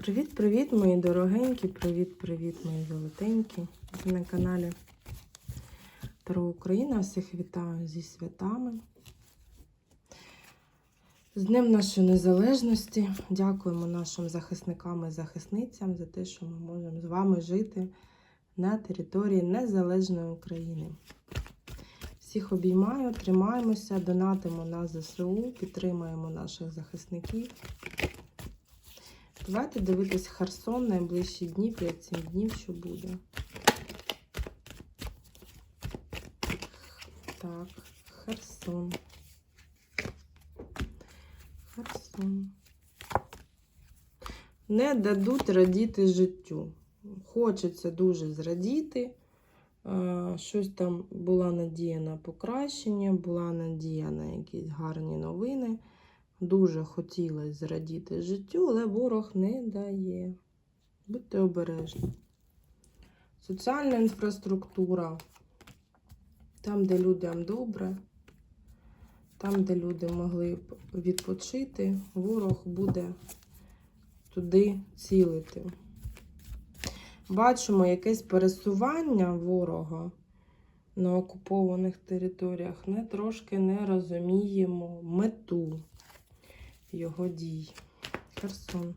Привіт-привіт, мої дорогенькі, привіт-привіт, мої золотенькі. На каналі Таро Україна. Всіх вітаю зі святами. З Днем нашої незалежності. Дякуємо нашим захисникам і захисницям за те, що ми можемо з вами жити на території незалежної України. Всіх обіймаю, тримаємося, донатимо на ЗСУ, підтримуємо наших захисників. Давайте дивитись Херсон найближчі дні, 5-7 днів, що буде. Так, Херсон. Херсон. Не дадуть радіти життю. Хочеться дуже зрадіти. Щось там була надія на покращення, була надія на якісь гарні новини. Дуже хотілося зрадіти життю, але ворог не дає. Будьте обережні. Соціальна інфраструктура. Там, де людям добре, там, де люди могли б відпочити, ворог буде туди цілити. Бачимо якесь пересування ворога на окупованих територіях. Ми трошки не розуміємо мету його дій. Херсон.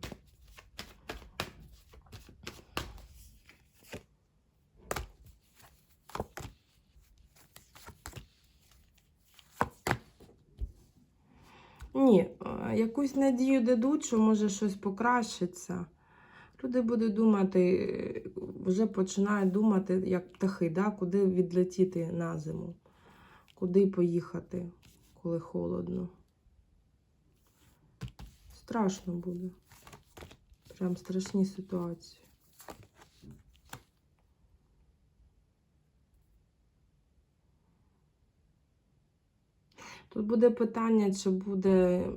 Ні, е, якусь надію дадуть, що може щось покращиться. Люди будуть думати, е, вже починають думати, як птахи, да? куди відлетіти на зиму, куди поїхати, коли холодно. Страшно буде. Прям страшні ситуації. Тут буде питання, чи буде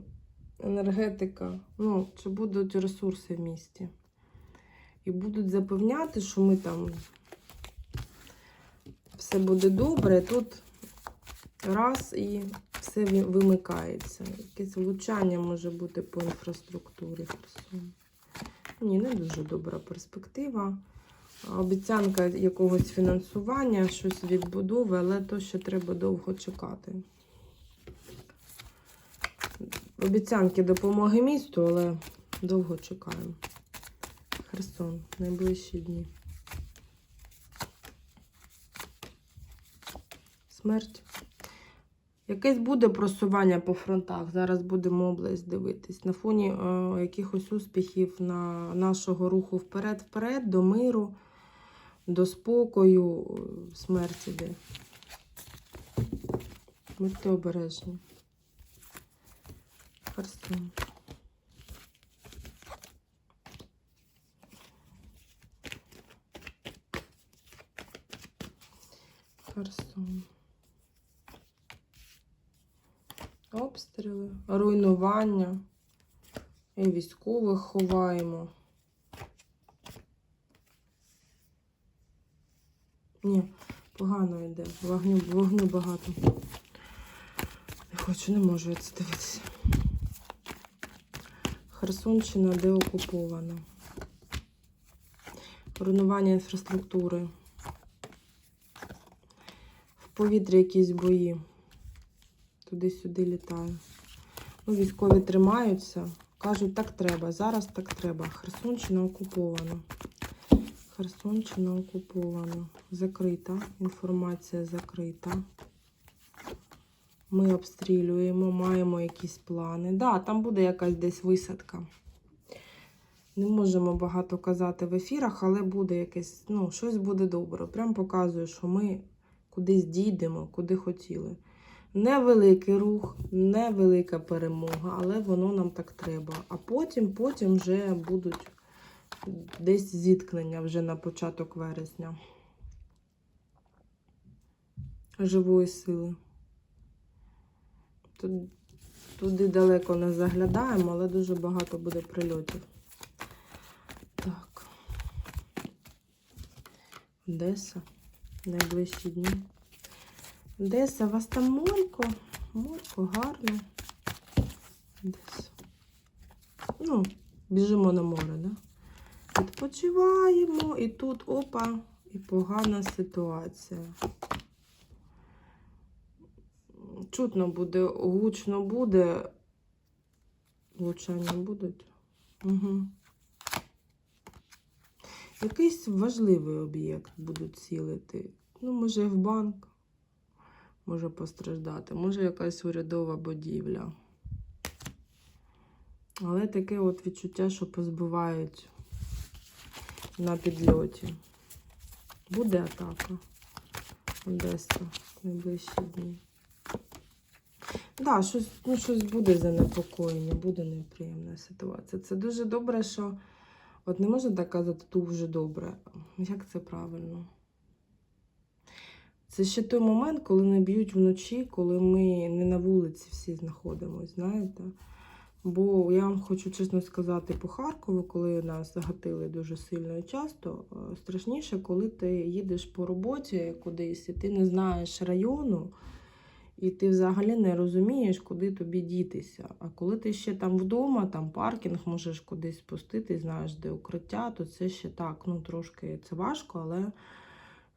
енергетика, ну, чи будуть ресурси в місті. І будуть запевняти, що ми там все буде добре. Тут раз і все вимикається. Якесь влучання може бути по інфраструктурі Херсону. Ні, не дуже добра перспектива. Обіцянка якогось фінансування, щось відбудови, але то ще треба довго чекати. Обіцянки допомоги місту, але довго чекаємо. Херсон, найближчі дні. Смерть. Якесь буде просування по фронтах. Зараз будемо область дивитись. На фоні е, якихось успіхів на нашого руху вперед-вперед, до миру, до спокою, смерть іде. Будьте обережні. Херсон. Херсон. Обстріли, руйнування. І військових ховаємо. Ні, погано йде. Вогню, вогню багато. Не хочу, не можу я це дивитися. Херсонщина деокупована. Руйнування інфраструктури. В повітрі якісь бої. Туди-сюди літаю. Ну, військові тримаються. Кажуть, так треба. Зараз так треба. Херсонщина окупована. Херсонщина окупована. Закрита. Інформація закрита. Ми обстрілюємо, маємо якісь плани. Так, да, там буде якась десь висадка. Не можемо багато казати в ефірах, але буде якесь, ну, щось буде добре. Прям показую, що ми кудись дійдемо, куди хотіли. Невеликий рух, невелика перемога, але воно нам так треба. А потім, потім вже будуть десь зіткнення вже на початок вересня. Живої сили. Туди далеко не заглядаємо, але дуже багато буде прильотів. Так. Одеса. Найближчі дні. Одеса, у вас там молько? Молько, гарно. Одеса. Ну, біжимо на море, да? Відпочиваємо, і тут опа, і погана ситуація. Чутно буде, гучно буде. Влучання будуть. Угу. Якийсь важливий об'єкт будуть цілити. Ну, може, в банк може постраждати, може якась урядова будівля. Але таке от відчуття, що позбивають на підльоті. Буде атака. Одеса найближчі дні. Да, щось, ну, щось буде занепокоєння, буде неприємна ситуація. Це дуже добре, що от не можна так казати, дуже добре. Як це правильно? Це ще той момент, коли не б'ють вночі, коли ми не на вулиці всі знаходимося, знаєте? Бо я вам хочу чесно сказати, по Харкову, коли нас загатили дуже сильно і часто, е, страшніше, коли ти їдеш по роботі кудись, і ти не знаєш району, і ти взагалі не розумієш, куди тобі дітися. А коли ти ще там вдома, там паркінг можеш кудись спустити, знаєш, де укриття, то це ще так, ну трошки це важко, але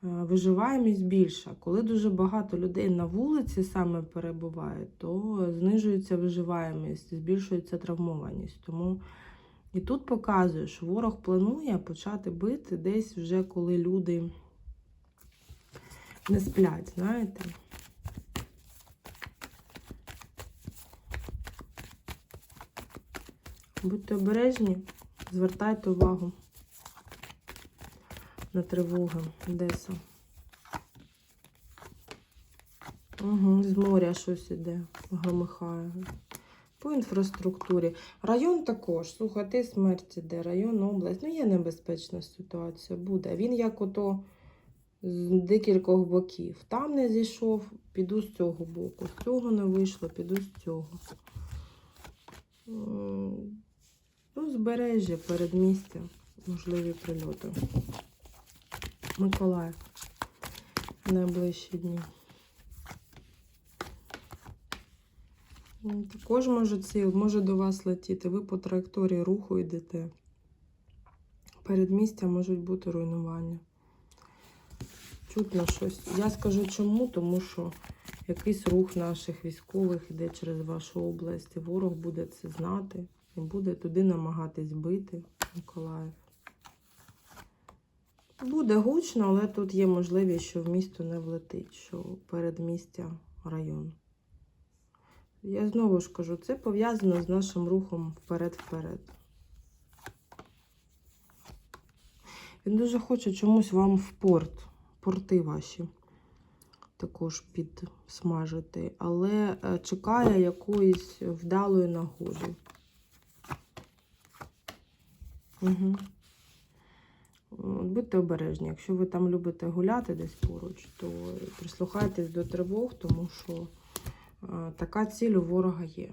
виживаємість більша. Коли дуже багато людей на вулиці саме перебуває, то знижується виживаємість, збільшується травмованість. Тому і тут показує, що ворог планує почати бити десь вже коли люди не сплять, знаєте. Будьте обережні, звертайте увагу на тривоги Одеса. Угу, з моря щось іде, громихає. По інфраструктурі. Район також, слухайте, смерть іде, район, область. Ну, є небезпечна ситуація, буде. Він як ото з декількох боків. Там не зійшов, піду з цього боку. З цього не вийшло, піду з цього. Ну, збережжя, передмістя, можливі прильоти. Миколаїв. Найближчі дні. Також може ціл, може до вас летіти. Ви по траєкторії руху йдете. Передмістя можуть бути руйнування. Чутно щось. Я скажу чому, тому що якийсь рух наших військових йде через вашу область. Ворог буде це знати і буде туди намагатись бити Миколаїв. Буде гучно, але тут є можливість, що в місто не влетить, що передмістя район. Я знову ж кажу, це пов'язано з нашим рухом вперед-вперед. Він дуже хоче чомусь вам в порт, порти ваші також підсмажити, але е, чекає якоїсь вдалої нагоди. Угу. Будьте обережні, якщо ви там любите гуляти десь поруч, то прислухайтесь до тривог, тому що е, така ціль у ворога є.